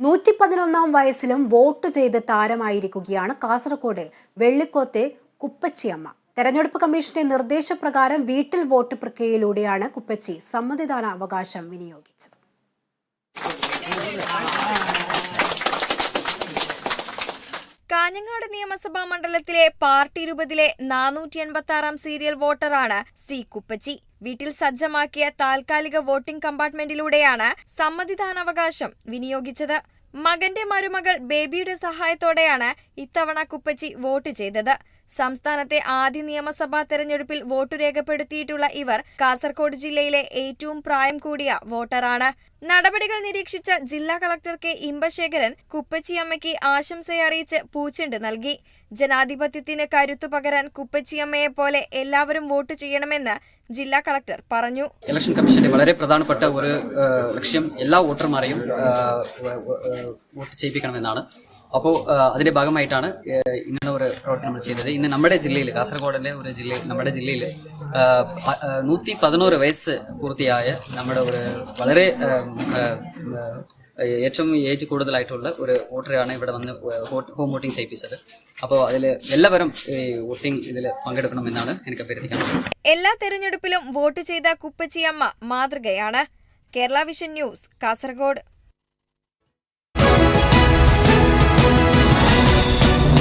നൂറ്റി പതിനൊന്നാം വയസ്സിലും വോട്ട് ചെയ്ത് താരമായിരിക്കുകയാണ് കാസർഗോഡ് വെള്ളിക്കോത്തെ കുപ്പച്ചിയമ്മ. തെരഞ്ഞെടുപ്പ് കമ്മീഷന്റെ നിർദ്ദേശപ്രകാരം വീട്ടിൽ വോട്ട് പ്രക്രിയയിലൂടെയാണ് കുപ്പച്ചി സമ്മതിദാന അവകാശം വിനിയോഗിച്ചത്. കാഞ്ഞങ്ങാട് നിയമസഭാ മണ്ഡലത്തിലെ പാർട്ടി രൂപത്തിലെ നാനൂറ്റി എൺപത്തി ആറാം സീരിയൽ വോട്ടറാണ് സി കുപ്പച്ചി. വീട്ടിൽ സജ്ജമാക്കിയ താൽക്കാലിക വോട്ടിംഗ് കമ്പാർട്ട്മെന്റിലൂടെയാണ് സമ്മതിദാനാവകാശം വിനിയോഗിച്ചത്. മകന്റെ മരുമകൾ ബേബിയുടെ സഹായത്തോടെയാണ് ഇത്തവണ കുപ്പച്ചി വോട്ട് ചെയ്തത്. സംസ്ഥാനത്തെ ആദ്യ നിയമസഭാ തെരഞ്ഞെടുപ്പിൽ വോട്ടു രേഖപ്പെടുത്തിയിട്ടുള്ള ഇവർ കാസർഗോഡ് ജില്ലയിലെ ഏറ്റവും പ്രായം കൂടിയ വോട്ടറാണ്. നടപടികൾ നിരീക്ഷിച്ച ജില്ലാ കളക്ടർ കെ ഇമ്പശേഖരൻ കുപ്പച്ചിയമ്മയ്ക്ക് ആശംസയറിയിച്ച് പൂച്ചെണ്ട് നൽകി. ജനാധിപത്യത്തിന് കരുത്തു പകരാൻ കുപ്പച്ചിയമ്മയെ പോലെ എല്ലാവരും വോട്ട് ചെയ്യണമെന്ന് ജില്ലാ കളക്ടർ പറഞ്ഞു. ഇലക്ഷൻ കമ്മീഷന്റെ വളരെ പ്രധാനപ്പെട്ട ഒരു ലക്ഷ്യം എല്ലാ വോട്ടർമാരെയും വോട്ട് ചെയ്യിപ്പിക്കണമെന്നാണ്. അപ്പോൾ അതിന്റെ ഭാഗമായിട്ടാണ് ഇങ്ങനെ ഒരു പ്രവർത്തനം നമ്മൾ ചെയ്തത്. ഇന്ന് നമ്മുടെ ജില്ലയിൽ കാസർഗോഡിലെ ഒരു ജില്ലയിൽ നമ്മുടെ ജില്ലയിൽ നൂറ്റി പതിനോറ് വയസ്സ് പൂർത്തിയായ നമ്മുടെ ഒരു വളരെ ഏറ്റവും ഏജ് കൂടുതലായിട്ടുള്ള ഒരു വോട്ടറാണ് ഇവിടെ വന്ന് ഹോം വോട്ടിംഗ് ചെയ്യിപ്പിച്ചത്. അപ്പോൾ അതിൽ എല്ലാവരും വോട്ടിംഗ് ഇതിൽ പങ്കെടുക്കണമെന്നാണ് എനിക്ക് അഭ്യർത്ഥിക്കുന്നത്. എല്ലാ തെരഞ്ഞെടുപ്പിലും വോട്ട് ചെയ്ത കുപ്പച്ചിയമ്മ മാതൃകയാണ്. Kerala vision news Kasaragod.